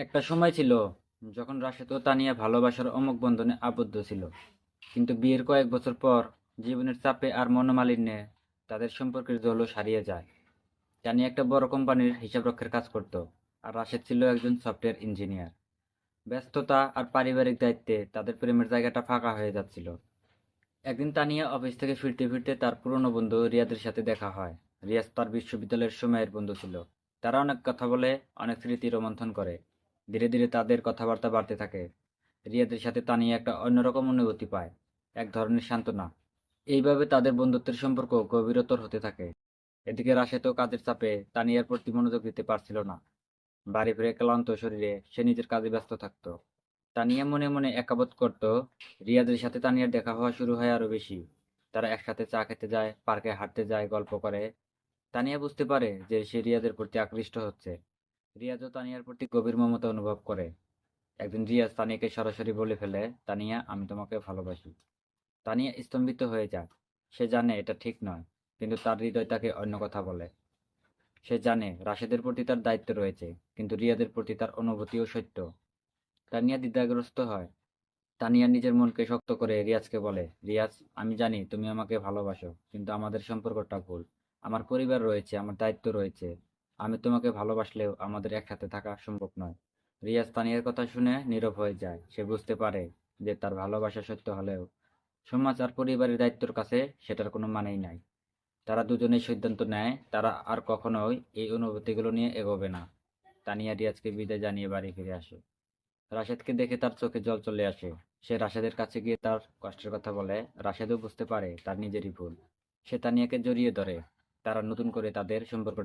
একটা সময় ছিল যখন রাশেদ ও তানিয়া ভালোবাসার অমুক বন্ধনে আবদ্ধ ছিল। কিন্তু বিয়ের কয়েক বছর পর জীবনের চাপে আর মনোমালিন্যে তাদের সম্পর্কের জলও সারিয়ে যায়। তানিয়া একটা বড় কোম্পানির হিসাবরক্ষের কাজ করত আর রাশেদ ছিল একজন সফটওয়্যার ইঞ্জিনিয়ার। ব্যস্ততা আর পারিবারিক দায়িত্বে তাদের প্রেমের জায়গাটা ফাঁকা হয়ে যাচ্ছিল। একদিন তানিয়া অফিস থেকে ফিরতে ফিরতে তার পুরনো বন্ধু রিয়াদের সাথে দেখা হয়। রিয়াজ তার বিশ্ববিদ্যালয়ের সময়ের বন্ধু ছিল। তারা অনেক কথা বলে, অনেক স্মৃতি রোমন্থন করে। ধীরে ধীরে তাদের কথাবার্তা বাড়তে থাকে। রিয়াদের সাথে তানিয়া একটা অন্যরকম অনুভূতি পায়, এক ধরনের সান্ত্বনা। এইভাবে তাদের বন্ধুত্বের সম্পর্ক গভীরতর হতে থাকে। এদিকে রাশেদও কাজের চাপে তানিয়ার প্রতি মনোযোগ দিতে পারছিল না। বাড়ি ফিরে ক্লান্ত শরীরে সে নিজের কাজে ব্যস্ত থাকতো। তানিয়া মনে মনে একাবোধ করত, রিয়াদের সাথে তানিয়ার দেখা হওয়া শুরু হয় আরও বেশি। তারা একসাথে চা খেতে যায়, পার্কে হাঁটতে যায়, গল্প করে। তানিয়া বুঝতে পারে যে সে রিয়াদের প্রতি আকৃষ্ট হচ্ছে। রিয়াজও তানিয়ার প্রতি গভীর মমতা অনুভব করে। একদিন রিয়াজ তানিয়াকে সরাসরি বলে ফেলে, তানিয়া, আমি তোমাকে ভালোবাসি। তানিয়া স্তম্ভিত হয়ে যায় সে জানে এটা ঠিক নয়, কিন্তু তার হৃদয় তাকে অন্য কথা বলে। সে জানে রাশেদের প্রতি তার দায়িত্ব রয়েছে, কিন্তু রিয়াদের প্রতি তার অনুভূতিও সত্য। তানিয়া দ্বিধাগ্রস্ত হয়। তানিয়া নিজের মনকে শক্ত করে রিয়াজকে বলে, রিয়াজ, আমি জানি তুমি আমাকে ভালোবাসো, কিন্তু আমাদের সম্পর্কটা ভুল। আমার পরিবার রয়েছে, আমার দায়িত্ব রয়েছে। আমি তোমাকে ভালোবাসলেও আমাদের একসাথে থাকা সম্ভব নয়। রিয়াজ তানিয়ার কথা শুনে নীরব হয়ে যায়। সে বুঝতে পারে যে তার ভালোবাসা সত্য হলেও সমাজ পরিবারের দায়িত্বর কাছে সেটার কোনো মানেই নাই। তারা দুজনেই সিদ্ধান্ত নেয়, তারা আর কখনোই এই অনুভূতিগুলো নিয়ে এগোবে না। তানিয়া রিয়াজকে বিদায় জানিয়ে বাড়ি ফিরে আসে। রাশেদকে দেখে তার চোখে জল চলে আসে। সে রাশেদের কাছে গিয়ে তার কষ্টের কথা বলে। রাশেদও বুঝতে পারে তার নিজেরই ভুল। সে তানিয়াকে জড়িয়ে ধরে। তারা নতুন করে তাদের সম্পর্ক